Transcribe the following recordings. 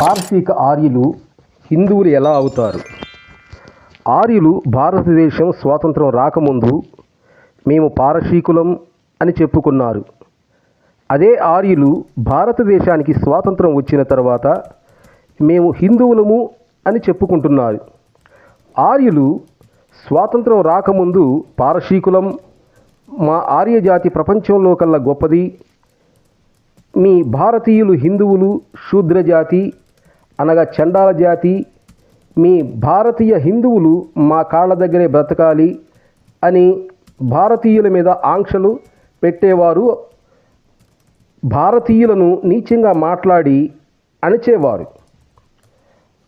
పారసీక ఆర్యులు హిందువులు ఎలా అవుతారు? ఆర్యులు భారతదేశం స్వాతంత్రం రాకముందు మేము పారశీకులం అని చెప్పుకున్నారు. అదే ఆర్యులు భారతదేశానికి స్వాతంత్రం వచ్చిన తర్వాత మేము హిందువులము అని చెప్పుకుంటున్నారు. ఆర్యులు స్వాతంత్రం రాకముందు పారశీకులం మా ఆర్యజాతి ప్రపంచంలోకల్లా ప్రపంచంలో కల్లా గొప్పది. మీ భారతీయులు హిందువులు శూద్రజాతి అనగా చండాల జాతి మీ భారతీయ హిందువులు మా కాళ్ళ దగ్గరే బ్రతకాలి అని భారతీయుల మీద ఆంక్షలు పెట్టేవారు భారతీయులను నీచంగా మాట్లాడి అణిచేవారు.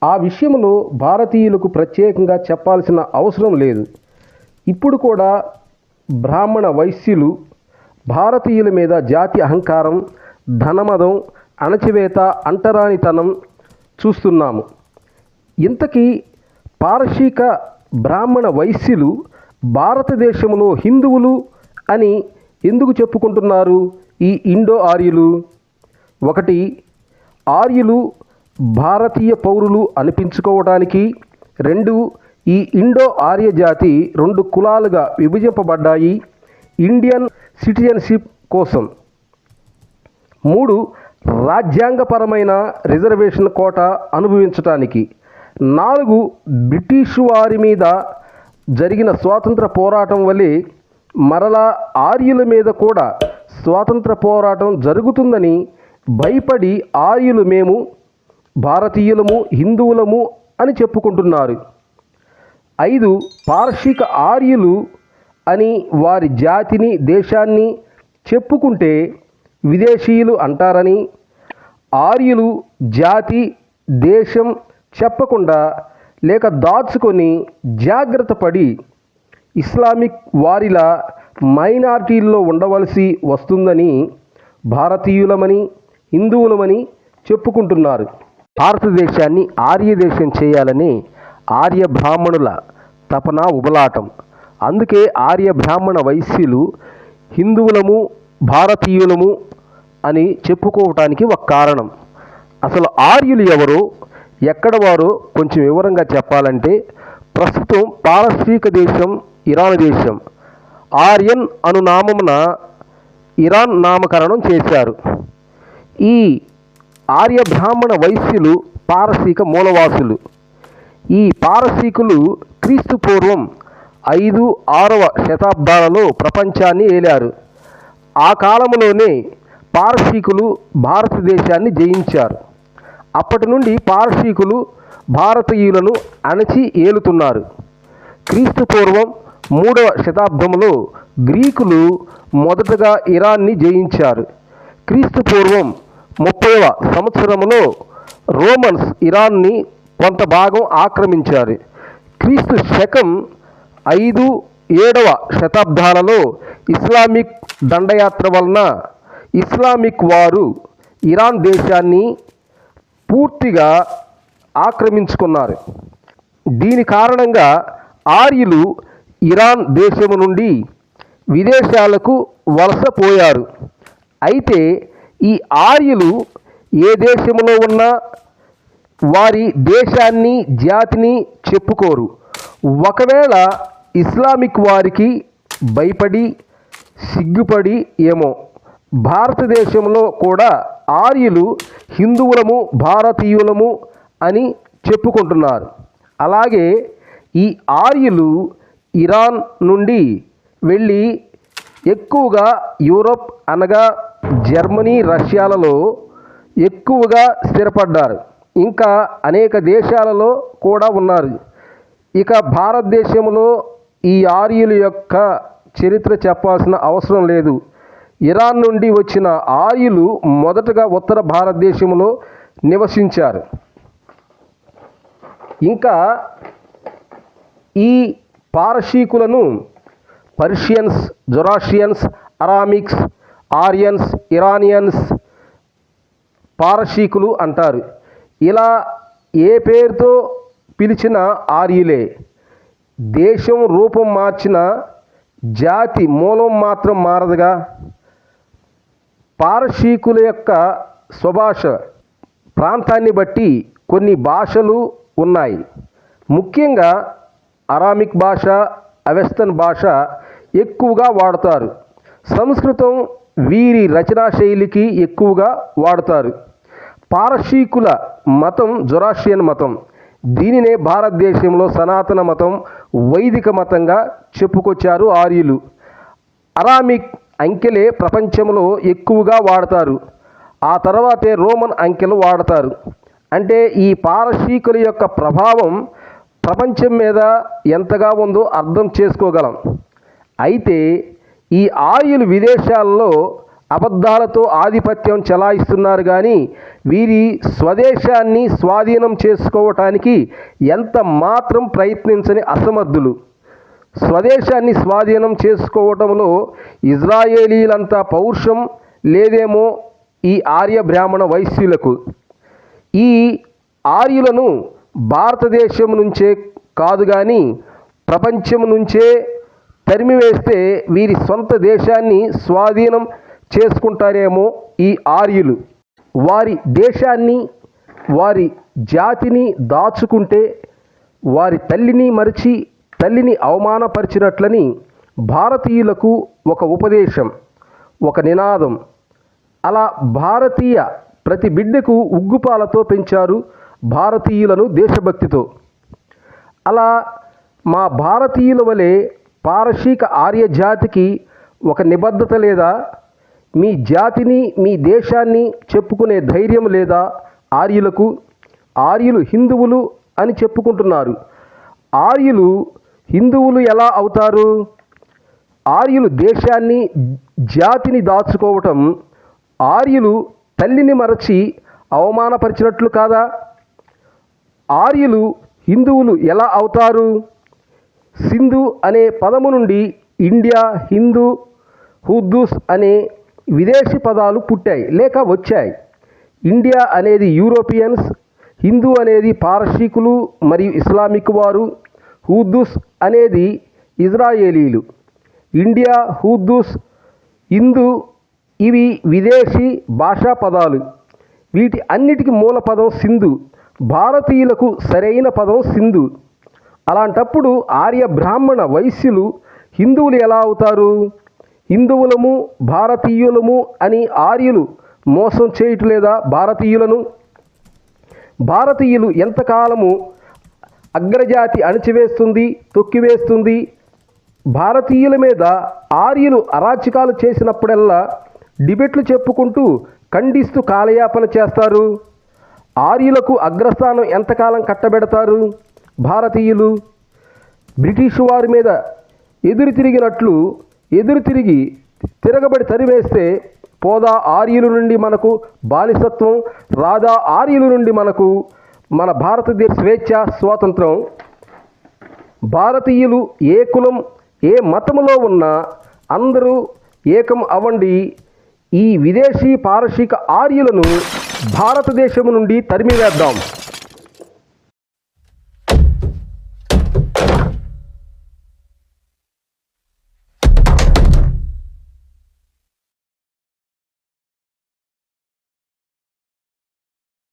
ఆ విషయంలో భారతీయులకు ప్రత్యేకంగా చెప్పాల్సిన అవసరం లేదు. ఇప్పుడు కూడా బ్రాహ్మణ వైశ్యులు భారతీయుల మీద జాతి అహంకారం ధనమదం అణచివేత అంటరానితనం చూస్తున్నాము. ఇంతకీ పారశీక బ్రాహ్మణ వైశ్యులు భారతదేశంలో హిందువులు అని ఎందుకు చెప్పుకుంటున్నారు ఈ ఇండో ఆర్యులు? ఒకటి ఆర్యులు భారతీయ పౌరులు అనిపించుకోవడానికి రెండు ఈ ఇండో ఆర్య జాతి రెండు కులాలుగా విభజింపబడ్డాయి. ఇండియన్ సిటిజన్షిప్ కోసం. మూడు రాజ్యాంగపరమైన రిజర్వేషన్ కోట అనుభవించటానికి నాలుగు బ్రిటిష్ వారి మీద జరిగిన స్వాతంత్ర పోరాటం వల్లే మరలా ఆర్యుల మీద కూడా స్వాతంత్ర పోరాటం జరుగుతుందని భయపడి ఆర్యులు మేము భారతీయులము హిందువులము అని చెప్పుకుంటున్నారు. ఐదు పార్షిక ఆర్యులు అని వారి జాతిని దేశాన్ని చెప్పుకుంటే విదేశీయులు అంటారని ఆర్యులు జాతి దేశం చెప్పకుండా లేక దాచుకొని జాగ్రత్త పడి ఇస్లామిక్ వారిలా మైనార్టీల్లో ఉండవలసి వస్తుందని భారతీయులమని హిందువులమని చెప్పుకుంటున్నారు. భారతదేశాన్ని ఆర్య దేశం చేయాలని ఆర్య బ్రాహ్మణుల తపన ఉబలాటం. అందుకే ఆర్య బ్రాహ్మణ వైశ్యులు హిందువులము భారతీయులము అని చెప్పుకోవటానికి ఒక కారణం. అసలు ఆర్యులు ఎవరో? ఎక్కడ వారు? కొంచెం వివరంగా చెప్పాలంటే ప్రస్తుతం పారసీక దేశం ఇరాన్ దేశం. ఆర్యన్ అను నామమున ఇరాన్ నామకరణం చేశారు. ఈ ఆర్య బ్రాహ్మణ వైశ్యులు పారసీక మూలవాసులు. ఈ పారసీకులు క్రీస్తు పూర్వం ఐదు ఆరవ శతాబ్దాలలో ప్రపంచాన్ని ఏలారు. ఆ కాలంలోనే పారసీకులు భారతదేశాన్ని జయించారు. అప్పటి నుండి పారసీకులు భారతీయులను అణచి ఏలుతున్నారు. క్రీస్తు పూర్వం మూడవ శతాబ్దంలో గ్రీకులు మొదటగా ఇరాన్ని జయించారు. క్రీస్తు పూర్వం ముప్పైవ సంవత్సరంలో రోమన్స్ ఇరాన్ని కొంత భాగం ఆక్రమించారు. క్రీస్తు శకం ఐదు ఏడవ శతాబ్దాలలో ఇస్లామిక్ దండయాత్ర వలన ఇస్లామిక్ వారు ఇరాన్ దేశాన్ని పూర్తిగా ఆక్రమించుకున్నారు. దీని కారణంగా ఆర్యులు ఇరాన్ దేశము నుండి విదేశాలకు వలసపోయారు అయితే ఈ ఆర్యులు ఏ దేశంలో ఉన్నా వారి దేశాన్ని జాతిని చెప్పుకోరు. ఒకవేళ ఇస్లామిక్ వారికి భయపడి సిగ్గుపడి ఏమో. భారతదేశంలో కూడా ఆర్యులు హిందువులము భారతీయులము అని చెప్పుకుంటున్నారు. అలాగే ఈ ఆర్యులు ఇరాన్ నుండి వెళ్ళి ఎక్కువగా యూరోప్ అనగా జర్మనీ రష్యాలలో ఎక్కువగా స్థిరపడ్డారు. ఇంకా అనేక దేశాలలో కూడా ఉన్నారు. ఇక భారతదేశంలో ఈ ఆర్యుల యొక్క చరిత్ర చెప్పాల్సిన అవసరం లేదు. ఇరాన్ నుండి వచ్చిన ఆర్యులు మొదటగా ఉత్తర భారతదేశంలో నివసించారు. ఇంకా ఈ పారసీకులను Persians Zoroastrians Aramics Aryans Iranians పారసీకులు అంటారు. ఇలా ఏ పేరుతో పిలిచిన ఆర్యులే? దేశం రూపం మార్చిన జాతి మూలం మాత్రం మారదుగా. పారసీకుల యొక్క స్వభాష ప్రాంతాన్ని బట్టి కొన్ని భాషలు ఉన్నాయి. ముఖ్యంగా అరామిక్ భాష అవెస్తన్ భాష ఎక్కువగా వాడతారు. సంస్కృతం వీరి రచనా శైలికి ఎక్కువగా వాడతారు. పారసీకుల మతం జొరాషియన్ మతం. దీనినే భారతదేశంలో సనాతన మతం వైదిక మతంగా చెప్పుకొచ్చారు ఆర్యులు. అరామిక్ అంకెలే ప్రపంచంలో ఎక్కువగా వాడతారు. ఆ తర్వాతే రోమన్ అంకెలు వాడతారు. అంటే ఈ పారసీకుల యొక్క ప్రభావం ప్రపంచం మీద ఎంతగా ఉందో అర్థం చేసుకోగలం. అయితే ఈ ఆర్యులు విదేశాల్లో అబద్ధాలతో ఆధిపత్యం చెలాయిస్తున్నారు కానీ వీరి స్వదేశాన్ని స్వాధీనం చేసుకోవటానికి ఎంత మాత్రం ప్రయత్నించని అసమర్థులు. స్వదేశాన్ని స్వాధీనం చేసుకోవటంలో ఇజ్రాయేలీలంతా పౌరుషం లేదేమో ఈ ఆర్య బ్రాహ్మణ వైశ్యులకు. ఈ ఆర్యులను భారతదేశం నుంచే కాదు కానీ ప్రపంచం నుంచే తరిమివేస్తే వీరి సొంత దేశాన్ని స్వాధీనం చేసుకుంటారేమో ఈ ఆర్యులు. వారి దేశాన్ని వారి జాతిని దాచుకుంటే వారి తల్లిని మరిచి తల్లిని అవమానపరిచినట్లని భారతీయులకు ఒక ఉపదేశం ఒక నినాదం. అలా భారతీయ ప్రతి బిడ్డకు ఉగ్గుపాలతో పెంచారు భారతీయులను దేశభక్తితో. అలా మా భారతీయుల వలె పారశీక ఆర్య జాతికి ఒక నిబద్ధత లేదా మీ జాతిని మీ దేశాన్ని చెప్పుకునే ధైర్యం లేదా ఆర్యులకు? ఆర్యులు హిందువులు అని చెప్పుకుంటున్నారు. ఆర్యులు హిందువులు ఎలా అవుతారు? ఆర్యులు దేశాన్ని జాతిని దాచుకోవటం ఆర్యులు తల్లిని మరచి అవమానపరిచినట్లు కాదా? ఆర్యులు హిందువులు ఎలా అవుతారు? సింధు అనే పదము నుండి ఇండియా హిందూ హుద్దూస్ అనే విదేశీ పదాలు పుట్టాయి లేక వచ్చాయి. ఇండియా అనేది యూరోపియన్స్ హిందూ అనేది పారసీకులు మరియు ఇస్లామిక్ వారు హూద్దూస్ అనేది ఇజ్రాయేలీలు. ఇండియా హూద్దూస్ హిందూ ఇవి విదేశీ భాషా పదాలు. వీటి అన్నిటికీ మూల పదం సింధు భారతీయులకు సరైన పదం సింధు. అలాంటప్పుడు ఆర్య బ్రాహ్మణ వైశ్యులు హిందువులు ఎలా అవుతారు? హిందువులము భారతీయులము అని ఆర్యులు మోసం చేయట్లేదా భారతీయులను? భారతీయులు ఎంతకాలము అగ్రజాతి అణచివేస్తుంది తొక్కివేస్తుంది? భారతీయుల మీద ఆర్యులు అరాచకాలు చేసినప్పుడల్లా డిబెట్లు చెప్పుకుంటూ ఖండిస్తూ కాలయాపన చేస్తారు? ఆర్యులకు అగ్రస్థానం ఎంతకాలం కట్టబెడతారు? భారతీయులు బ్రిటిష్ వారి మీద ఎదురు తిరిగినట్లు ఎదురు తిరిగి తిరగబడి తరివేస్తే పోదా ఆర్యుల నుండి మనకు బానిసత్వం రాదా ఆర్యుల నుండి మనకు మన భారతదేశ స్వేచ్ఛ స్వాతంత్రం. భారతీయులు ఏ కులం ఏ మతములో ఉన్నా అందరూ ఏకం అవ్వండి. ఈ విదేశీ పారశీక ఆర్యులను భారతదేశం నుండి తరిమివేద్దాం.